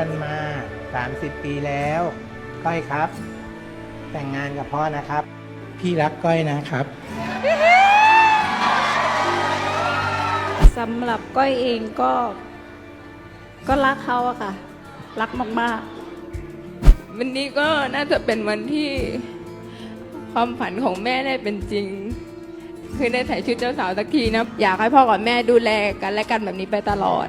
กันมา 30 ปีแล้ว ก้อยครับ แต่งงานกับพ่อนะครับ พี่รักก้อยนะครับ สำหรับก้อยเองก็ ก็รักเขาอะค่ะ รักมากวันนี้ก็น่าจะเป็นวันที่ความฝันของแม่ได้เป็นจริง คือได้ใส่ชุดเจ้าสาวสักทีนะ อยากให้พ่อกับแม่ดูแลกันและกันแบบนี้ไปตลอด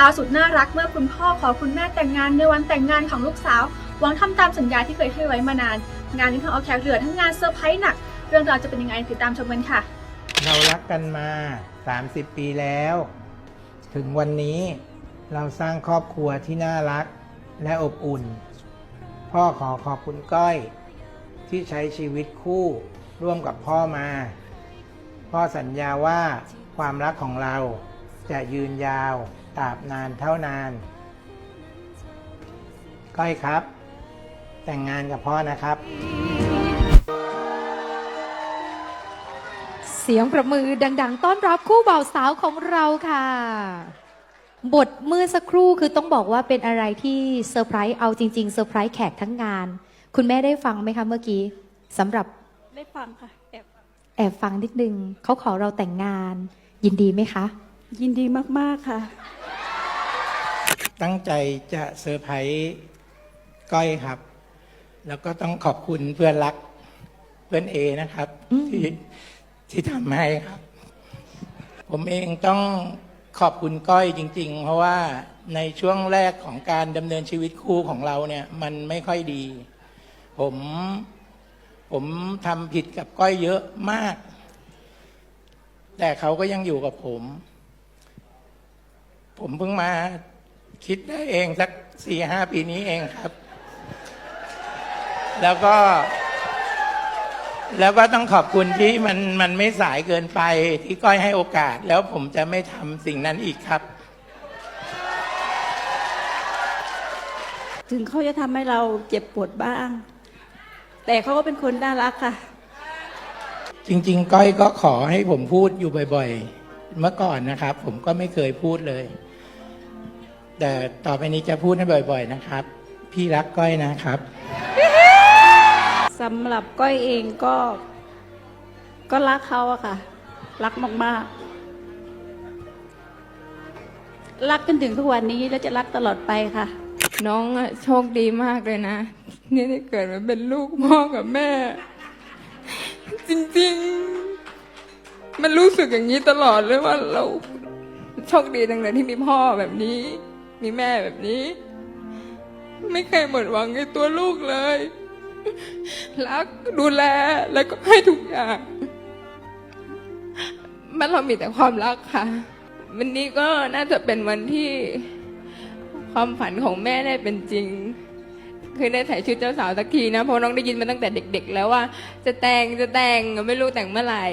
ราวสุดน่ารักเมื่อคุณพ่อขอคุณแม่แต่งงานในวันแต่งงานของลูกสาว หวังทำตามสัญญาที่เคยให้ไว้มานาน งานนี้ทำเอาแขกเหลือทั้งงานเซอร์ไพรส์หนัก เรื่องราวจะเป็นยังไงติดตามชมกันค่ะ เรารักกันมา 30 ปีแล้ว ถึงวันนี้เราสร้างครอบครัวที่น่ารักและอบอุ่น พ่อขอขอบคุณก้อย ที่ใช้ชีวิตคู่ร่วมกับพ่อมา พ่อสัญญาว่าความรักของเราจะยืนยาว ตราบนานเท่านาน ก้อยครับ แต่งงานกับพ่อนะครับ เสียงประมือดัง ๆ ต้อนรับคู่บ่าวสาวของเราค่ะ บทเมื่อสักครู่คือต้องบอกว่าเป็นอะไรที่เซอร์ไพรส์เอาจริงๆเซอร์ไพรส์แขกทั้งงาน คุณแม่ได้ฟังไหมคะเมื่อกี้สำหรับๆได้ฟังค่ะ แอบแอบฟังนิดนึงเขาขอเราแต่งงาน ยินดีไหมคะ ยินดีมาก ๆ ค่ะ ตั้งใจจะเซอร์ไพรส์ก้อยครับ แล้วก็ต้องขอบคุณเพื่อนรักเพื่อนเอนะครับอืมที่ที่ทำให้ครับ ผมเองต้องขอบคุณก้อยจริง ๆ เพราะว่าในช่วงแรกของการดำเนินชีวิตคู่ของเราเนี่ย มันไม่ค่อยดี ผมผมทำผิดกับก้อยเยอะมาก แต่เขาก็ยังอยู่กับผม ผมเพิ่งมา คิดได้เองสักสี่ห้าปีนี้เองครับ แล้วก็ แล้วก็ต้องขอบคุณที่มันมันไม่สายเกินไปที่ก้อยให้โอกาส แล้วผมจะไม่ทำสิ่งนั้นอีกครับ ถึงเขาจะทำให้เราเจ็บปวดบ้าง แต่เขาก็เป็นคนน่ารักค่ะ จริง ๆ ก้อยก็ขอให้ผมพูดอยู่บ่อย ๆ เมื่อก่อนนะครับ ผมก็ไม่เคยพูดเลย แต่ต่อไปนี้จะพูดให้บ่อย ๆ นะครับ พี่รักก้อยนะครับสำหรับก้อยเองก็ ก็รักเขาอะค่ะ รักมากๆ รักจนถึงทุกวันนี้และจะรักตลอดไปค่ะ น้องอะโชคดีมากเลยนะนี่ได้เกิดมาเป็นลูกพ่อกับแม่ จริงๆ มันรู้สึกอย่างนี้ตลอดเลยว่าเราโชคดีจังเลยที่มีพ่อแบบนี้ มีแม่แบบนี้ ไม่เคยหมดหวังในตัวลูกเลย รักดูแลแล้วก็ให้ทุกอย่างมันเรามีแต่ความรักค่ะ วันนี้ก็น่าจะเป็นวันที่ความฝันของแม่ได้เป็นจริง คือได้ใส่ชุดเจ้าสาวสักทีนะ เพราะน้องได้ยินมาตั้งแต่เด็ก ๆ แล้วว่า จะแต่งจะแต่งไม่รู้แต่งเมื่อไหร่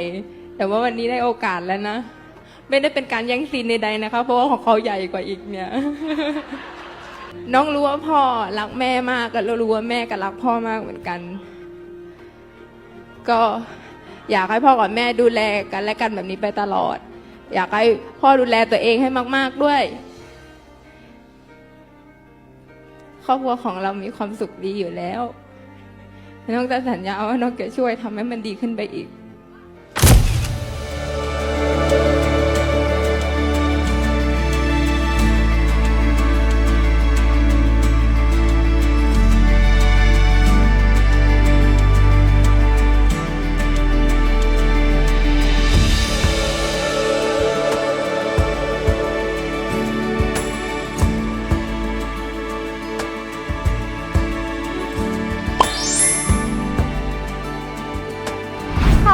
แต่ว่าวันนี้ได้โอกาสแล้วนะ ไม่ได้เป็นการแย่งซีนใดๆนะคะ เพราะว่าของเขาใหญ่กว่าอีกเนี่ย น้องรู้ว่าพ่อรักแม่มากแล้วรู้ว่าแม่ก็รักพ่อมากเหมือนกัน ก็อยากให้พ่อกับแม่ดูแลกันและกันแบบนี้ไปตลอด อยากให้พ่อดูแลตัวเองให้มาก ๆด้วย ครอบครัวของเรามีความสุขดีอยู่แล้ว น้องจะสัญญาว่าน้องจะช่วยทำให้มันดีขึ้นไปอีก